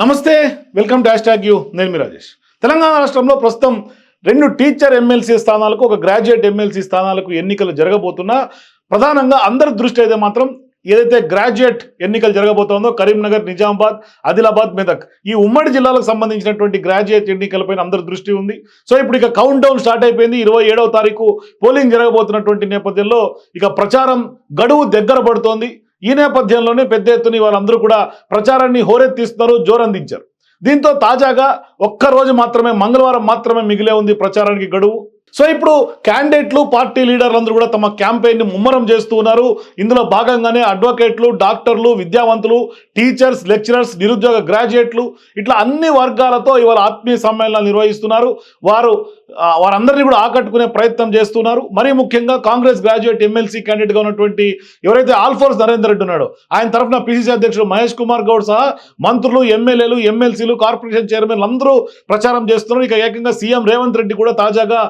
నమస్తే welcome to hash tag U. నేను మీ రాజేష్. తెలంగాణ రాష్ట్రంలో ప్రస్తుతం రెండు టీచర్ ఎమ్మెల్సీ స్థానాలకు ఒక గ్రాడ్యుయేట్ ఎమ్మెల్సీ స్థానాలకు ఎన్నికలు జరగబోతున్నా ప్రధానంగా అందరి దృష్టి అయితే మాత్రం ఏదైతే గ్రాడ్యుయేట్ ఎన్నికలు జరగబోతోందో కరీంనగర్ నిజామాబాద్ ఆదిలాబాద్ మెదక్. ఈ ఉమ్మడి జిల్లాలకు సంబంధించినటువంటి గ్రాడ్యుయేట్ ఎన్నికలపైన అందరి దృష్టి ఉంది. సో ఇప్పుడు ఇక కౌంట్ డౌన్ స్టార్ట్ అయిపోయింది. ఇరవై ఏడవ తారీఖు పోలింగ్ జరగబోతున్నటువంటి నేపథ్యంలో ఇక ప్రచారం గడువు దగ్గర పడుతోంది. ఈ నేపథ్యంలోనే పెద్ద ఎత్తున వాళ్ళందరూ కూడా ప్రచారాన్ని హోరెత్తిస్తున్నారు జోరందించారు. దీంతో తాజాగా ఒక్క రోజు మాత్రమే మంగళవారం మాత్రమే మిగిలే ఉంది ప్రచారానికి గడువు. సో ఇప్పుడు క్యాండిడేట్లు పార్టీ లీడర్లు అందరూ కూడా తమ క్యాంపెయిన్ని ముమ్మరం చేస్తూ ఉన్నారు. ఇందులో భాగంగానే అడ్వకేట్లు డాక్టర్లు విద్యావంతులు టీచర్స్ లెక్చరర్స్ నిరుద్యోగ గ్రాడ్యుయేట్లు ఇట్లా అన్ని వర్గాలతో ఇవాళ ఆత్మీయ సమ్మేళనాలు నిర్వహిస్తున్నారు. వారు వారందరినీ కూడా ఆకట్టుకునే ప్రయత్నం చేస్తున్నారు. మరీ ముఖ్యంగా కాంగ్రెస్ గ్రాడ్యుయేట్ ఎమ్మెల్సీ క్యాండిడేట్గా ఉన్నటువంటి ఎవరైతే ఆల్ఫోర్స్ నరేందర్ రెడ్డి ఉన్నాడో ఆయన తరఫున పిసిసి అధ్యక్షుడు మహేష్ కుమార్ గౌడ్ సహా మంత్రులు ఎమ్మెల్యేలు ఎమ్మెల్సీలు కార్పొరేషన్ చైర్మన్లు అందరూ ప్రచారం చేస్తున్నారు. ఇక ఏకంగా సీఎం రేవంత్ రెడ్డి కూడా తాజాగా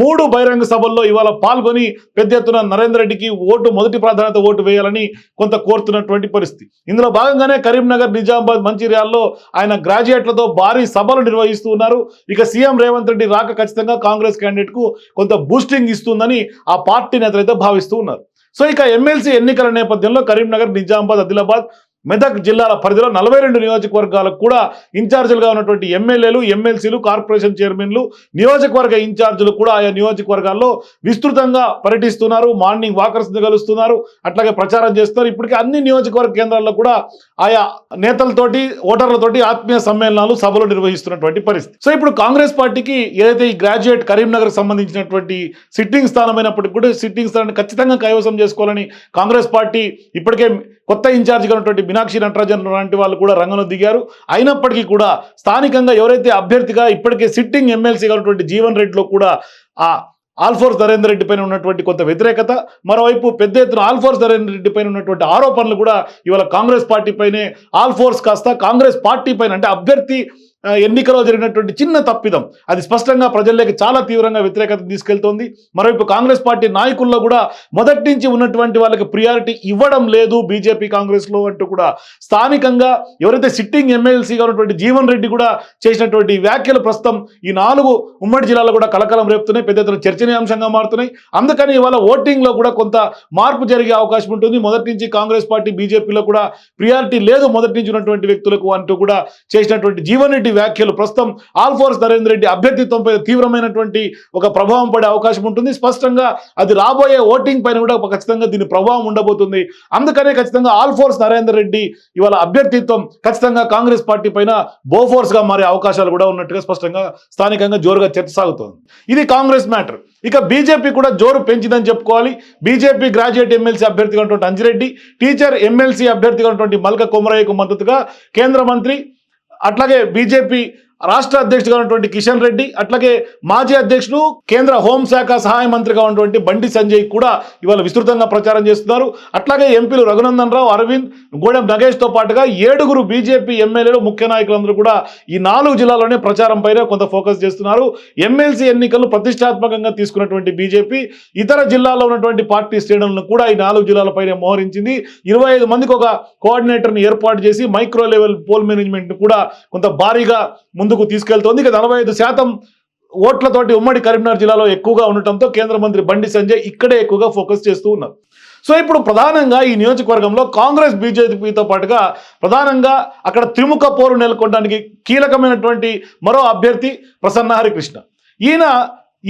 మూడు బహిరంగ సభల్లో ఇవాళ పాల్గొని పెద్ద ఎత్తున నరేందర్ రెడ్డికి ఓటు మొదటి ప్రాధాన్యత ఓటు వేయాలని కొంత కోరుతున్నటువంటి పరిస్థితి. ఇందులో భాగంగానే కరీంనగర్ నిజామాబాద్ మంచిర్యాల్లో ఆయన గ్రాడ్యుయేట్లతో భారీ సభలు నిర్వహిస్తూ ఉన్నారు. ఇక సీఎం రేవంత్ రెడ్డి రాక ఖచ్చితంగా కాంగ్రెస్ క్యాండిడేట్కు కొంత బూస్టింగ్ ఇస్తుందని ఆ పార్టీ నేతలైతే భావిస్తూ ఉన్నారు. సో ఇక ఎమ్మెల్సీ ఎన్నికల నేపథ్యంలో కరీంనగర్ నిజామాబాద్ ఆదిలాబాద్ మెదక్ జిల్లాల పరిధిలో నలభై రెండు నియోజకవర్గాలకు కూడా ఇన్ఛార్జీలుగా ఉన్నటువంటి ఎమ్మెల్యేలు ఎమ్మెల్సీలు కార్పొరేషన్ చైర్మన్లు నియోజకవర్గ ఇన్ఛార్జీలు కూడా ఆయా నియోజకవర్గాల్లో విస్తృతంగా పర్యటిస్తున్నారు. మార్నింగ్ వాకర్స్ కలుస్తున్నారు. అట్లాగే ప్రచారం చేస్తున్నారు. ఇప్పటికే అన్ని నియోజకవర్గ కేంద్రాల్లో కూడా ఆయా నేతలతోటి ఓటర్లతోటి ఆత్మీయ సమ్మేళనాలు సభలు నిర్వహిస్తున్నటువంటి పరిస్థితి. సో ఇప్పుడు కాంగ్రెస్ పార్టీకి ఏదైతే ఈ గ్రాడ్యుయేట్ కరీంనగర్ సంబంధించినటువంటి సిట్టింగ్ స్థానమైనప్పటికీ కూడా సిట్టింగ్ స్థానాన్ని ఖచ్చితంగా కైవసం చేసుకోవాలని కాంగ్రెస్ పార్టీ ఇప్పటికే కొత్త ఇన్ఛార్జిగా ఉన్నటువంటి మీనాక్షి నటరాజన్ లాంటి వాళ్ళు కూడా రంగంలో దిగారు. అయినప్పటికీ కూడా స్థానికంగా ఎవరైతే అభ్యర్థిగా ఇప్పటికే సిట్టింగ్ ఎమ్మెల్సీగా ఉన్నటువంటి జీవన్ రెడ్డిలో కూడా ఆ ఆల్ఫోర్స్ నరేందర్ రెడ్డి పైన ఉన్నటువంటి కొంత వ్యతిరేకత మరోవైపు పెద్ద ఎత్తున ఆల్ఫోర్స్ నరేందర్ రెడ్డి పైన ఉన్నటువంటి ఆరోపణలు కూడా ఇవాళ కాంగ్రెస్ పార్టీ పైనే ఆల్ఫోర్స్ కాస్త కాంగ్రెస్ పార్టీ పైన అంటే అభ్యర్థి ఎన్నికలో జరిగినటువంటి చిన్న తప్పిదం. అది స్పష్టంగా ప్రజల్లోకి చాలా తీవ్రంగా వ్యతిరేకత తీసుకెళ్తోంది. మరోవైపు కాంగ్రెస్ పార్టీ నాయకుల్లో కూడా మొదటి నుంచి ఉన్నటువంటి వాళ్ళకి ప్రియారిటీ ఇవ్వడం లేదు. బీజేపీ కాంగ్రెస్లో అంటూ కూడా స్థానికంగా ఎవరైతే సిట్టింగ్ ఎమ్మెల్సీగా ఉన్నటువంటి జీవన్ రెడ్డి కూడా చేసినటువంటి వ్యాఖ్యలు ప్రస్తుతం ఈ నాలుగు ఉమ్మడి జిల్లాలో కూడా కలకలం రేపుతున్నాయి. పెద్ద ఎత్తున చర్చనీయాంశంగా మారుతున్నాయి. అందుకని ఇవాళ ఓటింగ్లో కూడా కొంత మార్పు జరిగే అవకాశం ఉంటుంది. మొదటి నుంచి కాంగ్రెస్ పార్టీ బీజేపీలో కూడా ప్రియారిటీ లేదు. మొదటి నుంచి ఉన్నటువంటి వ్యక్తులకు అంటూ కూడా చేసినటువంటి జీవన్ రెడ్డి వ్యాఖ్యలు. ప్రస్తుతం ఆల్ఫోర్స్ నరేందర్ రెడ్డి అభ్యర్థిత్వంపై తీవ్రమైనటువంటి ఒక ప్రభావం పడే అవకాశం ఉంటుంది. స్పష్టంగా అది రాబోయే ఓటింగ్ పైన కూడా ఖచ్చితంగా దీని ప్రభావం ఉండబోతుంది. అందుకనే ఖచ్చితంగా ఆల్ఫోర్స్ నరేందర్ రెడ్డి ఇవాళ అభ్యర్థిత్వం ఖచ్చితంగా కాంగ్రెస్ పార్టీ పైన బోఫోర్స్గా మారే అవకాశాలు కూడా ఉన్నట్టుగా స్పష్టంగా స్థానికంగా జోరుగా చర్చ సాగుతోంది. ఇది కాంగ్రెస్ మ్యాటర్. ఇక బీజేపీ కూడా జోరు పెంచిందని చెప్పుకోవాలి. బీజేపీ గ్రాడ్యుయేట్ ఎమ్మెల్సీ అభ్యర్థిగా ఉన్నటువంటి అంజిరెడ్డి టీచర్ ఎమ్మెల్సీ అభ్యర్థిగా ఉన్నటువంటి మల్క కొమరయ్యకు మద్దతుగా కేంద్ర మంత్రి అట్లాగే బీజేపీ రాష్ట్ర అధ్యక్షుడుగా ఉన్నటువంటి కిషన్ రెడ్డి అట్లాగే మాజీ అధ్యక్షుడు కేంద్ర హోంశాఖ సహాయ మంత్రిగా ఉన్నటువంటి బండి సంజయ్ కూడా ఇవాళ విస్తృతంగా ప్రచారం చేస్తున్నారు. అట్లాగే ఎంపీలు రఘునందన్ రావు అరవింద్ గూడెం నగేష్తో పాటుగా ఏడుగురు బీజేపీ ఎమ్మెల్యేలు ముఖ్య నాయకులందరూ కూడా ఈ నాలుగు జిల్లాల్లోనే ప్రచారంపైనే కొంత ఫోకస్ చేస్తున్నారు. ఎమ్మెల్సీ ఎన్నికలు ప్రతిష్టాత్మకంగా తీసుకున్నటువంటి బీజేపీ ఇతర జిల్లాల్లో ఉన్నటువంటి పార్టీ శ్రేణులను కూడా ఈ నాలుగు జిల్లాలపైనే మోహరించింది. ఇరవై ఐదు మందికి ఒక కోఆర్డినేటర్ని ఏర్పాటు చేసి మైక్రో లెవెల్ పోల్ మేనేజ్మెంట్ కూడా కొంత భారీగా ముందుకు తీసుకెళ్తోంది. ఇక నలభై ఐదు శాతం ఓట్లతోటి ఉమ్మడి కరీంనగర్ జిల్లాలో ఎక్కువగా ఉండటంతో కేంద్ర మంత్రి బండి సంజయ్ ఇక్కడే ఎక్కువగా ఫోకస్ చేస్తూ ఉన్నారు. సో ఇప్పుడు ప్రధానంగా ఈ నియోజకవర్గంలో కాంగ్రెస్ బీజేపీతో పాటుగా ప్రధానంగా అక్కడ త్రిముఖ పోరు నెలకొనడానికి కీలకమైనటువంటి మరో అభ్యర్థి ప్రసన్న హరికృష్ణ. ఈయన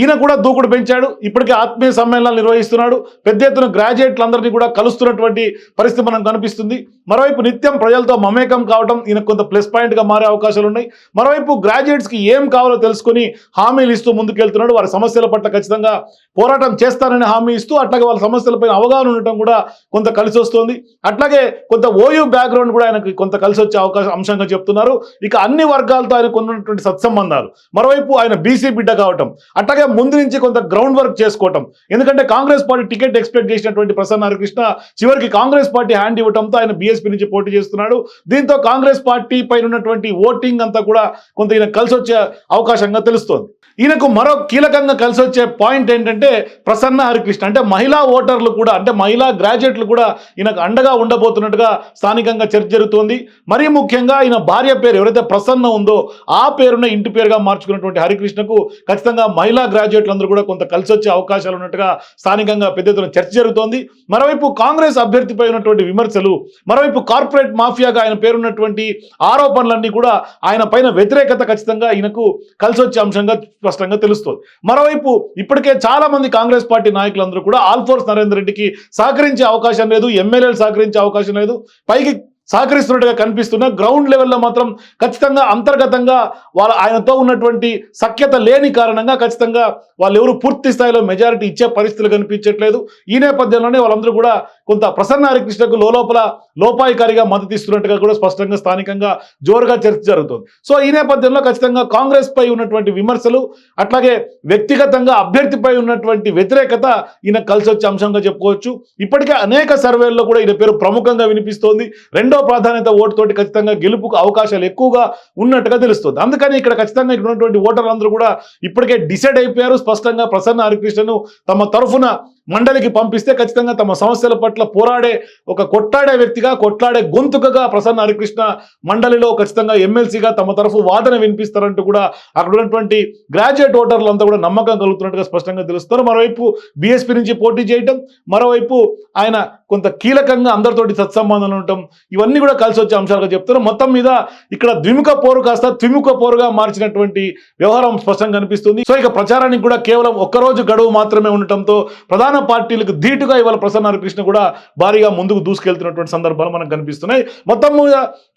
ఈయన కూడా దూకుడు పెంచాడు. ఇప్పటికే ఆత్మీయ సమ్మేళనాలు నిర్వహిస్తున్నాడు. పెద్ద ఎత్తున గ్రాడ్యుయేట్లందరినీ కూడా కలుస్తున్నటువంటి పరిస్థితి మనం కనిపిస్తుంది. మరోవైపు నిత్యం ప్రజలతో మమేకం కావడం ఈయన కొంత ప్లస్ పాయింట్గా మారే అవకాశాలు ఉన్నాయి. మరోవైపు గ్రాడ్యుయేట్స్కి ఏం కావాలో తెలుసుకొని హామీలు ఇస్తూ ముందుకెళ్తున్నాడు. వారి సమస్యల పట్ల ఖచ్చితంగా పోరాటం చేస్తానని హామీ ఇస్తూ అట్లాగే వాళ్ళ సమస్యలపై అవగాహన ఉండటం కూడా కొంత కలిసి వస్తుంది. అట్లాగే కొంత ఓయూ బ్యాక్గ్రౌండ్ కూడా ఆయనకు కొంత కలిసి వచ్చే అవకాశం అంశంగా చెప్తున్నారు. ఇక అన్ని వర్గాలతో ఆయనకు ఉన్నటువంటి సత్సంబంధాలు. మరోవైపు ఆయన బీసీ బిడ్డ కావటం. అట్లాగే అట్లాగే ముందు నుంచి కొంత గ్రౌండ్ వర్క్ చేసుకోవటం. ఎందుకంటే కాంగ్రెస్ పార్టీ టికెట్ ఎక్స్పెక్ట్ చేసినటువంటి ప్రసన్న హరికృష్ణ చివరికి కాంగ్రెస్ పార్టీ హ్యాండ్ ఇవ్వడంతో ఆయన బీఎస్పీ నుంచి పోటీ చేస్తున్నాడు. దీంతో కాంగ్రెస్ పార్టీ పైన ఉన్నటువంటి ఓటింగ్ అంతా కూడా కొంత ఈయన కలిసి వచ్చే అవకాశంగా తెలుస్తోంది. ఈయనకు మరో కీలకంగా కలిసి వచ్చే పాయింట్ ఏంటంటే ప్రసన్న హరికృష్ణ. అంటే మహిళా ఓటర్లు కూడా అంటే మహిళా గ్రాడ్యుయేట్లు కూడా ఈయనకు అండగా ఉండబోతున్నట్టుగా స్థానికంగా చర్చ జరుగుతోంది. మరీ ముఖ్యంగా ఈయన భార్య పేరు ఎవరైతే ప్రసన్న ఉందో ఆ పేరున ఇంటి పేరుగా మార్చుకున్నటువంటి హరికృష్ణకు ఖచ్చితంగా మహిళా గ్రాడ్యుయేట్లు అందరూ కూడా కొంత కలిసి వచ్చే అవకాశాలు ఉన్నట్టుగా స్థానికంగా పెద్ద ఎత్తున చర్చ జరుగుతోంది. మరోవైపు కాంగ్రెస్ అభ్యర్థిపై ఉన్నటువంటి విమర్శలు మరోవైపు కార్పొరేట్ మాఫియాగా ఆయన పేరున్నటువంటి ఆరోపణలన్నీ కూడా ఆయన పైన వ్యతిరేకత ఖచ్చితంగా ఈయనకు కలిసి వచ్చే అంశంగా స్పష్టంగా తెలుస్తోంది. మరోవైపు ఇప్పటికే చాలా మంది కాంగ్రెస్ పార్టీ నాయకులందరూ కూడా ఆల్ఫోర్స్ నరేందర్ రెడ్డికి సహకరించే అవకాశం లేదు ఎమ్మెల్యేలు సహకరించే అవకాశం లేదు పైకి సహకరిస్తున్నట్టుగా కనిపిస్తున్న గ్రౌండ్ లెవెల్లో మాత్రం ఖచ్చితంగా అంతర్గతంగా వాళ్ళ ఆయనతో ఉన్నటువంటి సఖ్యత లేని కారణంగా ఖచ్చితంగా వాళ్ళు ఎవరు పూర్తి స్థాయిలో మెజారిటీ ఇచ్చే పరిస్థితులు కనిపించట్లేదు. ఈ నేపథ్యంలోనే వాళ్ళందరూ కూడా కొంత ప్రసన్న హరికృష్ణకు లోపల లోపాయికారిగా మద్దతు ఇస్తున్నట్టుగా కూడా స్పష్టంగా స్థానికంగా జోరుగా చర్చ జరుగుతుంది. సో ఈ నేపథ్యంలో ఖచ్చితంగా కాంగ్రెస్ పై ఉన్నటువంటి విమర్శలు అట్లాగే వ్యక్తిగతంగా అభ్యర్థిపై ఉన్నటువంటి వ్యతిరేకత ఈయన కలిసి వచ్చే అంశంగా చెప్పుకోవచ్చు. ఇప్పటికే అనేక సర్వేల్లో కూడా ఈయన పేరు ప్రముఖంగా వినిపిస్తోంది. రెండు ప్రాధాన్యత ఓటుతోటి ఖచ్చితంగా గెలుపుకు అవకాశాలు ఎక్కువగా ఉన్నట్టుగా తెలుస్తుంది. అందుకని ఇక్కడ ఖచ్చితంగా ఇక్కడ ఉన్నటువంటి ఓటర్లందరూ కూడా ఇప్పటికే డిసైడ్ అయిపోయారు. స్పష్టంగా ప్రసన్న హరికృష్ణను తమ తరఫున మండలికి పంపిస్తే ఖచ్చితంగా తమ సమస్యల పట్ల పోరాడే ఒక కొట్లాడే వ్యక్తిగా కొట్లాడే గొంతుకగా ప్రసన్న హరికృష్ణ మండలిలో ఖచ్చితంగా ఎమ్మెల్సీగా తమ తరఫు వాదన వినిపిస్తారంటూ కూడా అక్కడ ఉన్నటువంటి గ్రాడ్యుయేట్ ఓటర్లంతా కూడా నమ్మకం కలుగుతున్నట్టుగా స్పష్టంగా తెలుస్తారు మరోవైపు బీఎస్పీ నుంచి పోటీ చేయటం మరోవైపు ఆయన కొంత కీలకంగా అందరితోటి సత్సంబంధాలు ఉండటం ఇవన్నీ కూడా కలిసి వచ్చే అంశాలుగా చెప్తారు మొత్తం మీద ఇక్కడ ద్విముఖ పోరు కాస్త త్విముఖ పోరుగా మార్చినటువంటి వ్యవహారం స్పష్టంగా కనిపిస్తుంది. సో ఇక ప్రచారానికి కూడా కేవలం ఒక్కరోజు గడువు మాత్రమే ఉండటంతో ప్రధాన పార్టీలకు ధీటుగా ఇవాళ ప్రసన్న కూడా భారీగా ముందుకు దూసుకెళ్తున్నటువంటి సందర్భాలు మనకు కనిపిస్తున్నాయి. మొత్తం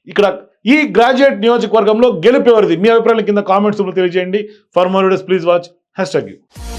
ఇక్కడ ఈ గ్రాడ్యుయేట్ నియోజకవర్గంలో గెలుపు ఎవరిది? మీ అభిప్రాయాల కింద కామెంట్స్ తెలియజేయండి. For more please watch hashtag U